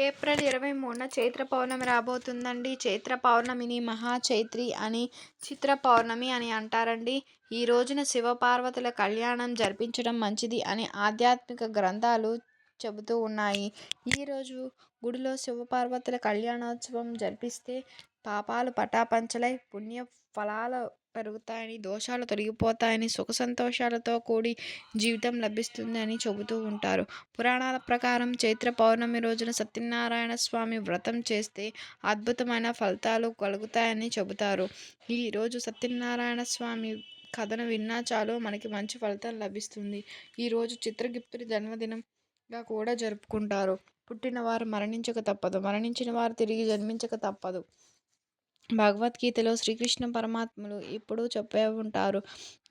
April ఇరవై మూడున చైత్ర పౌర్ణమి రాబోతుందండి. చైత్ర పౌర్ణమిని మహా చైత్రి అని చిత్ర పౌర్ణమి అని అంటారండి. ఈ రోజున శివపార్వతుల కళ్యాణం జరిపించడం మంచిది అని ఆధ్యాత్మిక గ్రంథాలు చెబుతూ ఉన్నాయి. ఈరోజు గుడిలో శివపార్వతుల కళ్యాణోత్సవం జరిపిస్తే పాపాలు పటాపంచలై పుణ్య ఫలాలు పెరుగుతాయని దోషాలు తొలగిపోతాయని సుఖ సంతోషాలతో కూడి జీవితం లభిస్తుందని చెబుతూ ఉంటారు. పురాణాల ప్రకారం చైత్ర పౌర్ణమి రోజున సత్యనారాయణ స్వామి వ్రతం చేస్తే అద్భుతమైన ఫలితాలు కలుగుతాయని చెబుతారు. ఈరోజు సత్యనారాయణ స్వామి కథను విన్నా చాలు మనకి మంచి ఫలితం లభిస్తుంది. ఈరోజు చిత్రగుప్తుడి జన్మదినంగా కూడా జరుపుకుంటారు. పుట్టినవారు మరణించక తప్పదు. మరణించిన వారు తిరిగి జన్మించక తప్పదు. భగవద్గీతలో శ్రీకృష్ణ పరమాత్ములు ఇప్పుడు చెప్పే ఉంటారు.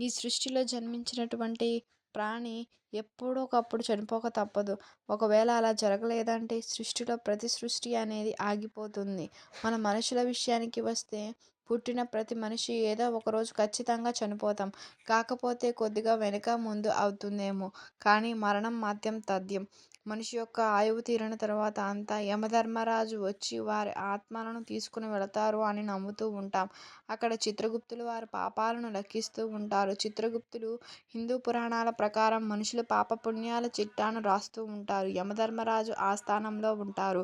ఈ సృష్టిలో జన్మించినటువంటి ప్రాణి ఎప్పుడో ఒకప్పుడు చనిపోక తప్పదు. ఒకవేళ అలా జరగలేదంటే సృష్టిలో ప్రతి సృష్టి అనేది ఆగిపోతుంది. మన మనుషుల విషయానికి వస్తే పుట్టిన ప్రతి మనిషి ఏదో ఒకరోజు ఖచ్చితంగా చనిపోతాం. కాకపోతే కొద్దిగా వెనుక ముందు అవుతుందేమో. కానీ మరణం మాత్యం తథ్యం. మనిషి యొక్క ఆయువు తీరిన తర్వాత అంతా యమధర్మరాజు వచ్చి వారి ఆత్మలను తీసుకుని వెళతారు అని నమ్ముతూ ఉంటాం. అక్కడ చిత్రగుప్తులు వారి పాపాలను లెక్కిస్తూ ఉంటారు. చిత్రగుప్తులు హిందూ పురాణాల ప్రకారం మనుషుల పాపపుణ్యాల చిట్టాను రాస్తూ ఉంటారు. యమధర్మరాజు ఆస్థానంలో ఉంటారు.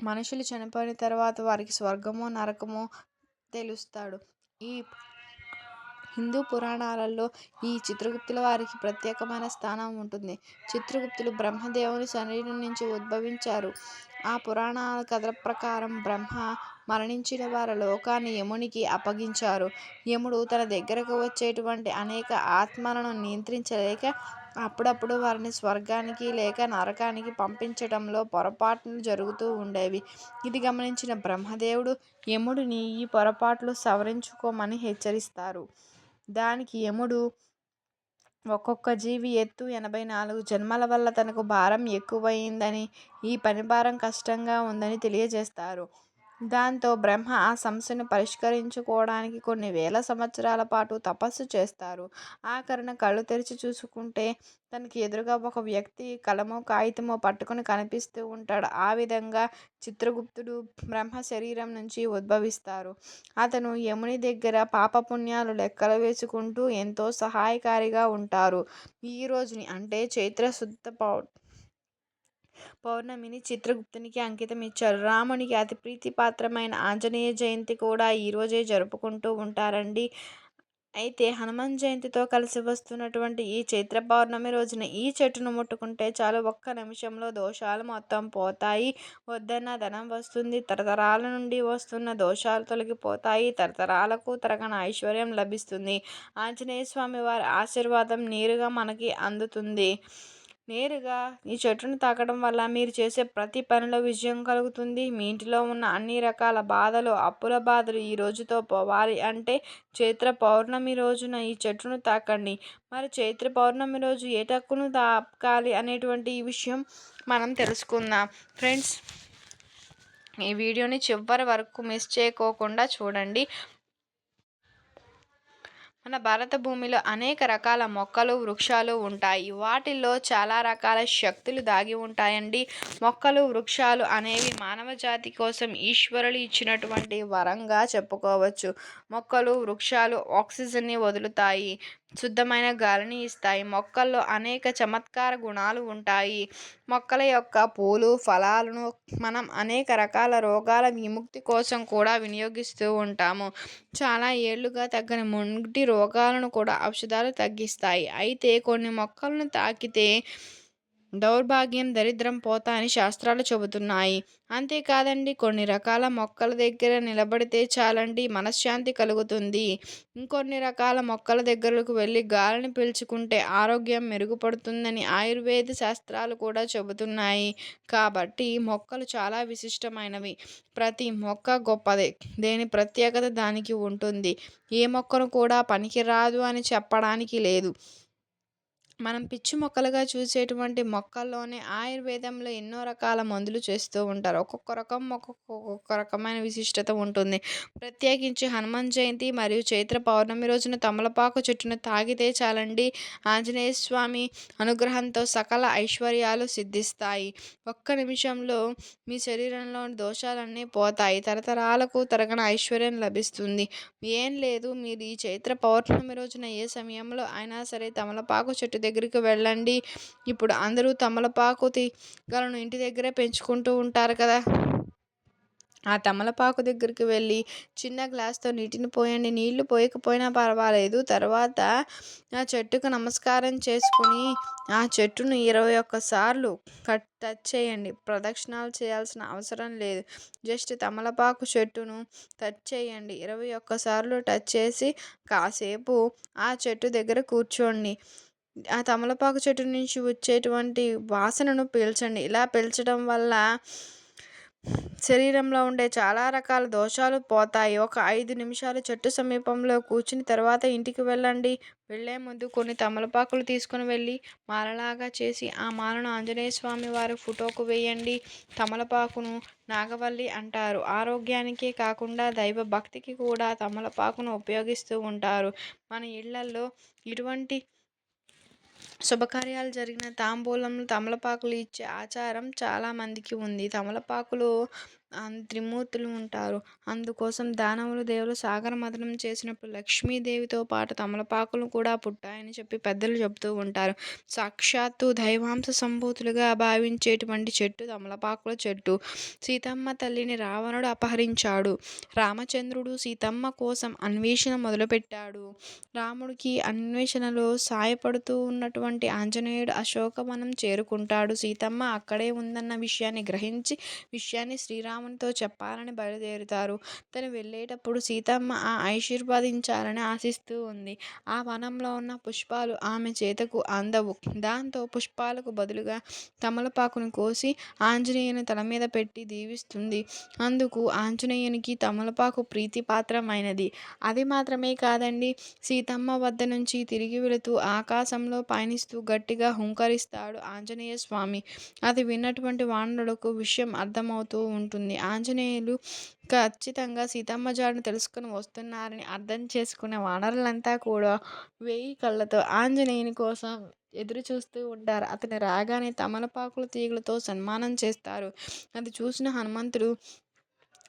మనుషులు చనిపోయిన తర్వాత వారికి స్వర్గమో నరకమో తెలుస్తాడు. ఈ హిందూ పురాణాలలో ఈ చిత్రగుప్తుల వారికి ప్రత్యేకమైన స్థానం ఉంటుంది. చిత్రగుప్తులు బ్రహ్మదేవుని శరీరం నుంచి ఉద్భవించారు. ఆ పురాణాల కథల ప్రకారం బ్రహ్మ మరణించిన వారి లోకాన్ని యమునికి అప్పగించారు. యముడు తన దగ్గరకు వచ్చేటువంటి అనేక ఆత్మలను నియంత్రించలేక అప్పుడప్పుడు వారిని స్వర్గానికి లేక నరకానికి పంపించడంలో పొరపాట్లు జరుగుతూ ఉండేవి. ఇది గమనించిన బ్రహ్మదేవుడు యముడిని ఈ పొరపాట్లు సవరించుకోమని హెచ్చరిస్తారు. దానికి యముడు ఒక్కొక్క జీవి ఎత్తు ఎనభై నాలుగు జన్మల వల్ల తనకు భారం ఎక్కువయిందని ఈ పని భారం కష్టంగా ఉందని తెలియజేస్తారు. దాంతో బ్రహ్మ ఆ సమస్యను పరిష్కరించుకోవడానికి కొన్ని వేల సంవత్సరాల పాటు తపస్సు చేస్తారు. ఆఖరణ కళ్ళు తెరిచి చూసుకుంటే తనకి ఎదురుగా ఒక వ్యక్తి కలమో కాగితమో పట్టుకుని కనిపిస్తూ ఉంటాడు. ఆ విధంగా చిత్రగుప్తుడు బ్రహ్మ శరీరం నుంచి ఉద్భవిస్తారు. అతను యముని దగ్గర పాపపుణ్యాలు లెక్కలు వేసుకుంటూ ఎంతో సహాయకారిగా ఉంటారు. ఈ రోజుని అంటే చైత్ర శుద్ధ పౌ పౌర్ణమిని చిత్రగుప్తునికి అంకితం ఇచ్చారు. రామునికి అతి ప్రీతిపాత్రమైన ఆంజనేయ జయంతి కూడా ఈరోజే జరుపుకుంటూ ఉంటారండి. అయితే హనుమాన్ జయంతితో కలిసి వస్తున్నటువంటి ఈ చైత్ర పౌర్ణమి రోజున ఈ చెట్టును ముట్టుకుంటే చాలు ఒక్క నిమిషంలో దోషాలు మొత్తం పోతాయి. వద్దన్న ధనం వస్తుంది. తరతరాల నుండి వస్తున్న దోషాలు తొలగిపోతాయి. తరతరాలకు తరగన ఐశ్వర్యం లభిస్తుంది. ఆంజనేయ స్వామి వారి ఆశీర్వాదం నేరుగా మనకి అందుతుంది. నేరుగా ఈ చెట్టును తాకడం వల్ల మీరు చేసే ప్రతి పనిలో విజయం కలుగుతుంది. మీ ఇంటిలో ఉన్న అన్ని రకాల బాధలు అప్పుల బాధలు ఈ రోజుతో పోవాలి అంటే చైత్ర పౌర్ణమి రోజున ఈ చెట్టును తాకండి. మరి చైత్ర పౌర్ణమి రోజు ఏ టక్కును తాకాలి అనేటువంటి ఈ విషయం మనం తెలుసుకుందాం. ఫ్రెండ్స్ ఈ వీడియోని చివరి వరకు మిస్ చేయకోకుండా చూడండి. మన భారత భూమిలో అనేక రకాల మొక్కలు వృక్షాలు ఉంటాయి. వాటిల్లో చాలా రకాల శక్తులు దాగి ఉంటాయండి. మొక్కలు వృక్షాలు అనేవి మానవ జాతి కోసం ఈశ్వరులు ఇచ్చినటువంటి వరంగా చెప్పుకోవచ్చు. మొక్కలు వృక్షాలు ఆక్సిజన్ని వదులుతాయి. శుద్ధమైన గాలిని ఇస్తాయి. మొక్కల్లో అనేక చమత్కార గుణాలు ఉంటాయి. మొక్కల యొక్క పూలు ఫలాలను మనం అనేక రకాల రోగాల విముక్తి కోసం కూడా వినియోగిస్తూ ఉంటాము. చాలా ఏళ్ళుగా తగ్గని మొంటి రోగాలను కూడా ఔషధాలు తగ్గిస్తాయి. అయితే కొన్ని మొక్కలను తాకితే దౌర్భాగ్యం దరిద్రం పోతా అని శాస్త్రాలు చెబుతున్నాయి. అంతేకాదండి కొన్ని రకాల మొక్కల దగ్గర నిలబడితే చాలండి మనశ్శాంతి కలుగుతుంది. ఇంకొన్ని రకాల మొక్కల దగ్గరకు వెళ్ళి గాలిని పీల్చుకుంటే ఆరోగ్యం మెరుగుపడుతుందని ఆయుర్వేద శాస్త్రాలు కూడా చెబుతున్నాయి. కాబట్టి మొక్కలు చాలా విశిష్టమైనవి. ప్రతి మొక్క గొప్పదే. దేని ప్రత్యేకత దానికి ఉంటుంది. ఏ మొక్కను కూడా పనికిరాదు అని చెప్పడానికి లేదు. మనం పిచ్చి మొక్కలుగా చూసేటువంటి మొక్కల్లోనే ఆయుర్వేదంలో ఎన్నో రకాల మందులు చేస్తూ ఉంటారు. ఒక్కొక్క రకం ఒక్కొక్క ఒక్కొక్క రకమైన విశిష్టత ఉంటుంది. ప్రత్యేకించి హనుమాన్ జయంతి మరియు చైత్ర పౌర్ణమి రోజున తమలపాకు చెట్టును తాగితే చాలండి. ఆంజనేయ స్వామి అనుగ్రహంతో సకల ఐశ్వర్యాలు సిద్ధిస్తాయి. ఒక్క నిమిషంలో మీ శరీరంలోని దోషాలన్నీ పోతాయి. తరతరాలకు తరగన ఐశ్వర్యం లభిస్తుంది. ఏం లేదు మీరు ఈ చైత్ర పౌర్ణమి రోజున ఏ సమయంలో అయినా సరే తమలపాకు చెట్టు దగ్గరికి వెళ్ళండి. ఇప్పుడు అందరూ తమలపాకు తీగలను ఇంటి దగ్గరే పెంచుకుంటూ ఉంటారు కదా. ఆ తమలపాకు దగ్గరికి వెళ్ళి చిన్న గ్లాస్తో నీటిని పోయండి. నీళ్ళు పోయకపోయినా పర్వాలేదు. తర్వాత ఆ చెట్టుకు నమస్కారం చేసుకుని ఆ చెట్టును ఇరవై ఒక్కసార్లు కట్ టచ్ చేయండి. ప్రదక్షిణాలు చేయాల్సిన అవసరం లేదు. జస్ట్ తమలపాకు చెట్టును టచ్ చేయండి. ఇరవై ఒక్కసార్లు టచ్ చేసి కాసేపు ఆ చెట్టు దగ్గర కూర్చోండి. ఆ తమలపాకు చెట్టు నుంచి వచ్చేటువంటి వాసనను పీల్చండి. ఇలా పీల్చడం వల్ల శరీరంలో ఉండే చాలా రకాల దోషాలు పోతాయి. ఒక ఐదు నిమిషాలు చెట్టు సమీపంలో కూర్చుని తర్వాత ఇంటికి వెళ్ళండి. వెళ్ళే ముందు కొన్ని తమలపాకులు తీసుకుని వెళ్ళి మాలలాగా చేసి ఆ మాలను ఆంజనేయ స్వామి వారి ఫోటోకు వేయండి. తమలపాకును నాగవల్లి అంటారు. ఆరోగ్యానికే కాకుండా దైవ భక్తికి కూడా తమలపాకును ఉపయోగిస్తూ ఉంటారు. మన ఇళ్ళలో ఇటువంటి శుభకార్యాలు జరిగిన తాంబూలంలో తమలపాకులు ఇచ్చే ఆచారం చాలామందికి ఉంది. తమలపాకులు త్రిమూర్తులు ఉంటారు. అందుకోసం దానవులు దేవులు సాగర మదనం చేసినప్పుడు లక్ష్మీదేవితో పాటు తమలపాకులు కూడా పుట్టాయని చెప్పి పెద్దలు చెబుతూ ఉంటారు. సాక్షాత్తు దైవాంశ సంభూతులుగా భావించేటువంటి చెట్టు తమలపాకుల చెట్టు. సీతమ్మ తల్లిని రావణుడు అపహరించాడు. రామచంద్రుడు సీతమ్మ కోసం అన్వేషణ మొదలుపెట్టాడు. రాముడికి అన్వేషణలో సాయపడుతూ ఉన్నటువంటి ఆంజనేయుడు అశోకవనం చేరుకుంటాడు. సీతమ్మ అక్కడే ఉందన్న విషయాన్ని గ్రహించి విషయాన్ని శ్రీరామ రామునితో చెప్పాలని బయలుదేరుతారు. తను వెళ్ళేటప్పుడు సీతమ్మ ఆ ఆశీర్వదించాలని ఆశిస్తూ ఉంది. ఆ వనంలో ఉన్న పుష్పాలు ఆమె చేతకు అందవు. దాంతో పుష్పాలకు బదులుగా తమలపాకును కోసి ఆంజనేయుని తల మీద పెట్టి దీవిస్తుంది. అందుకు ఆంజనేయునికి తమలపాకు ప్రీతిపాత్రమైనది. అది మాత్రమే కాదండి సీతమ్మ వద్ద నుంచి తిరిగి వెళుతూ ఆకాశంలో పయనిస్తూ గట్టిగా హుంకరిస్తాడు ఆంజనేయ స్వామి అది విన్నటువంటి వానరులకు విషయం అర్థమవుతూ ఉంటుంది. ఆంజనేయులు ఖచ్చితంగా సీతమ్మ జాడను తెలుసుకుని వస్తున్నారని అర్థం చేసుకునే వానరులంతా కూడా వేయి కళ్ళతో ఆంజనేయుని కోసం ఎదురు చూస్తూ ఉంటారు. అతని రాగానే తమలపాకుల తీగలతో సన్మానం చేస్తారు. అది చూసిన హనుమంతుడు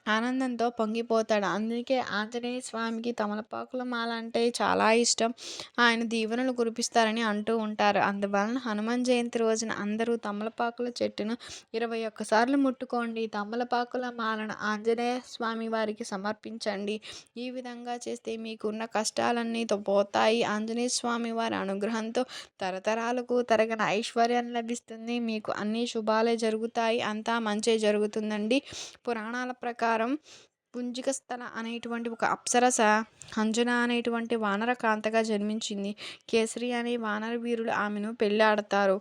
ఆనందంతో పొంగిపోతాడు. అందుకే ఆంజనేయ స్వామికి తమలపాకుల మాల అంటే చాలా ఇష్టం. ఆయన దీవెనలు కురిపిస్తారని అంటూ ఉంటారు. అందువలన హనుమాన్ జయంతి రోజున అందరూ తమలపాకుల చెట్టును ఇరవై ఒక్కసార్లు ముట్టుకోండి. తమలపాకుల మాలను ఆంజనేయ స్వామి వారికి సమర్పించండి. ఈ విధంగా చేస్తే మీకున్న కష్టాలన్నీ పోతాయి. ఆంజనేయ స్వామి వారి అనుగ్రహంతో తరతరాలకు తరగని ఐశ్వర్యం లభిస్తుంది. మీకు అన్ని శుభాలే జరుగుతాయి. అంతా మంచి జరుగుతుందండి. పురాణాల ప్రకారం ప్రకారం పుంజికస్థల అనేటువంటి ఒక అప్సరస అంజన అనేటువంటి వానర కాంతగా జన్మించింది. కేసరి అనే వానర వీరులు ఆమెను పెళ్ళాడతారు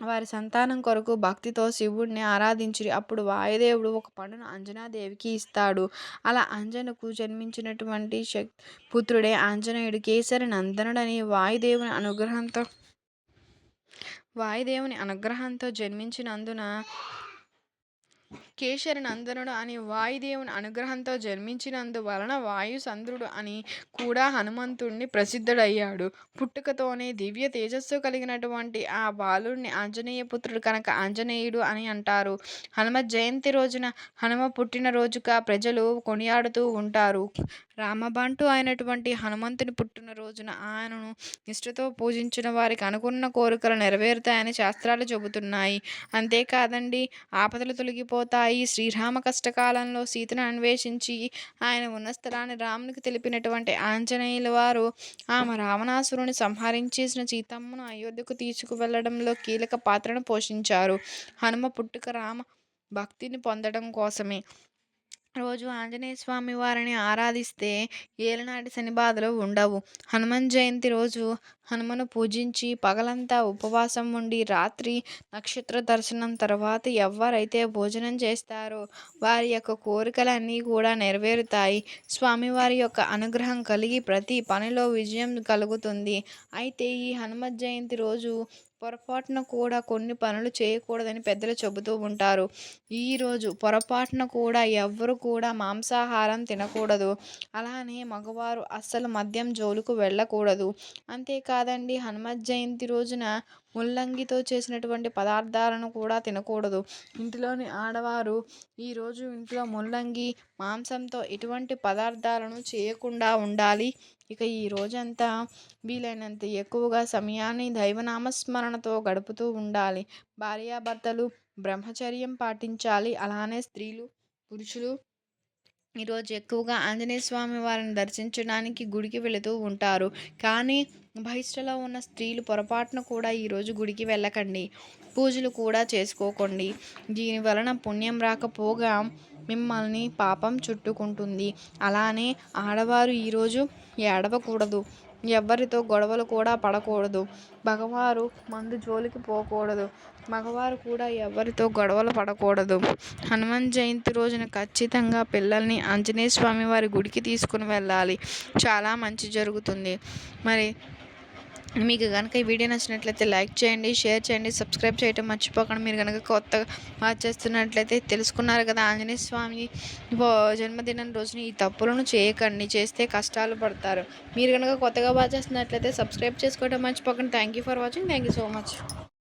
వారి సంతానం కొరకు భక్తితో శివుడిని ఆరాధించి అప్పుడు వాయుదేవుడు ఒక పండును అంజనాదేవికి ఇస్తాడు. అలా అంజనకు జన్మించినటువంటి శక్ పుత్రుడే ఆంజనేయుడు. కేసరి నందనుడని వాయుదేవుని అనుగ్రహంతో వాయుదేవుని అనుగ్రహంతో జన్మించినందున కేశరి నందనుడు అని వాయుదేవుని అనుగ్రహంతో జన్మించినందువలన వాయుసంద్రుడు అని కూడా హనుమంతుడిని ప్రసిద్ధుడయ్యాడు. పుట్టుకతోనే దివ్య తేజస్సు కలిగినటువంటి ఆ బాలుడిని ఆంజనేయ పుత్రుడు కనుక ఆంజనేయుడు అని అంటారు. హనుమ జయంతి రోజున హనుమ పుట్టినరోజుగా ప్రజలు కొనియాడుతూ ఉంటారు. రామబంటు అయినటువంటి హనుమంతుని పుట్టినరోజున ఆయనను నిష్ఠతో పూజించిన వారికి అనుకున్న కోరికలు నెరవేరుతాయని శాస్త్రాలు చెబుతున్నాయి. అంతేకాదండి ఆపదలు తొలగిపోతాయి. శ్రీరామ కష్టకాలంలో సీతను అన్వేషించి ఆయన ఉన్న స్థలాన్ని రామునికి తెలిపినటువంటి ఆంజనేయుల వారు ఆమె రావణాసురుని సంహరించేసిన సీతమ్మను అయోధ్యకు తీసుకువెళ్ళడంలో కీలక పాత్రను పోషించారు. హనుమ పుట్టుక రామ భక్తిని పొందడం కోసమే. రోజు ఆంజనేయ స్వామి వారిని ఆరాధిస్తే ఏలనాటి శని బాధలు ఉండవు. హనుమాన్ జయంతి రోజు హనుమను పూజించి పగలంతా ఉపవాసం ఉండి రాత్రి నక్షత్ర దర్శనం తర్వాత ఎవరైతే భోజనం చేస్తారో వారి యొక్క కోరికలన్నీ కూడా నెరవేరుతాయి. స్వామివారి యొక్క అనుగ్రహం కలిగి ప్రతి పనిలో విజయం కలుగుతుంది. అయితే ఈ హనుమత్ జయంతి రోజు పొరపాటున కూడా కొన్ని పనులు చేయకూడదని పెద్దలు చెబుతూ ఉంటారు. ఈరోజు పొరపాటున కూడా ఎవ్వరు కూడా మాంసాహారం తినకూడదు. అలానే మగవారు అస్సలు మద్యం జోలుకు వెళ్ళకూడదు. కాదండి. హనుమత్ జయంతి రోజున ముల్లంగితో చేసినటువంటి పదార్థాలను కూడా తినకూడదు. ఇంటిలోని ఆడవారు ఈరోజు ఇంట్లో ముల్లంగి మాంసంతో ఎటువంటి పదార్థాలను చేయకుండా ఉండాలి. ఇక ఈ రోజంతా వీలైనంత ఎక్కువగా సమయాన్ని దైవనామస్మరణతో గడుపుతూ ఉండాలి. భార్యాభర్తలు బ్రహ్మచర్యం పాటించాలి. అలానే స్త్రీలు పురుషులు ఈరోజు ఎక్కువగా ఆంజనేయ స్వామి వారిని దర్శించడానికి గుడికి వెళుతూ ఉంటారు. కానీ బహిష్టలో ఉన్న స్త్రీలు పొరపాటున కూడా ఈరోజు గుడికి వెళ్ళకండి. పూజలు కూడా చేసుకోకండి. దీని వలన పుణ్యం రాకపోగా మిమ్మల్ని పాపం చుట్టుకుంటుంది. అలానే ఆడవారు ఈరోజు ఏడవకూడదు. ఎవరితో గొడవలు కూడా పడకూడదు. మగవారు మందు జోలికి పోకూడదు. మగవారు కూడా ఎవరితో గొడవలు పడకూడదు. హనుమాన్ జయంతి రోజున ఖచ్చితంగా పిల్లల్ని ఆంజనేయ స్వామి వారి గుడికి తీసుకుని వెళ్ళాలి. చాలా మంచి జరుగుతుంది. మరి మీకు కనుక ఈ వీడియో నచ్చినట్లయితే లైక్ చేయండి షేర్ చేయండి సబ్స్క్రైబ్ చేయటం మర్చిపోకండి. మీరు కనుక కొత్తగా వాచ్ చేస్తున్నట్లయితే తెలుసుకున్నారు కదా ఆంజనేయ స్వామి జన్మదినం రోజున ఈ తప్పులను చేయకండి చేస్తే కష్టాలు పడతారు. మీరు కనుక కొత్తగా వాచ్ చేస్తున్నట్లయితే సబ్స్క్రైబ్ చేసుకోవడం మర్చిపోకండి. Thank you for watching thank you so much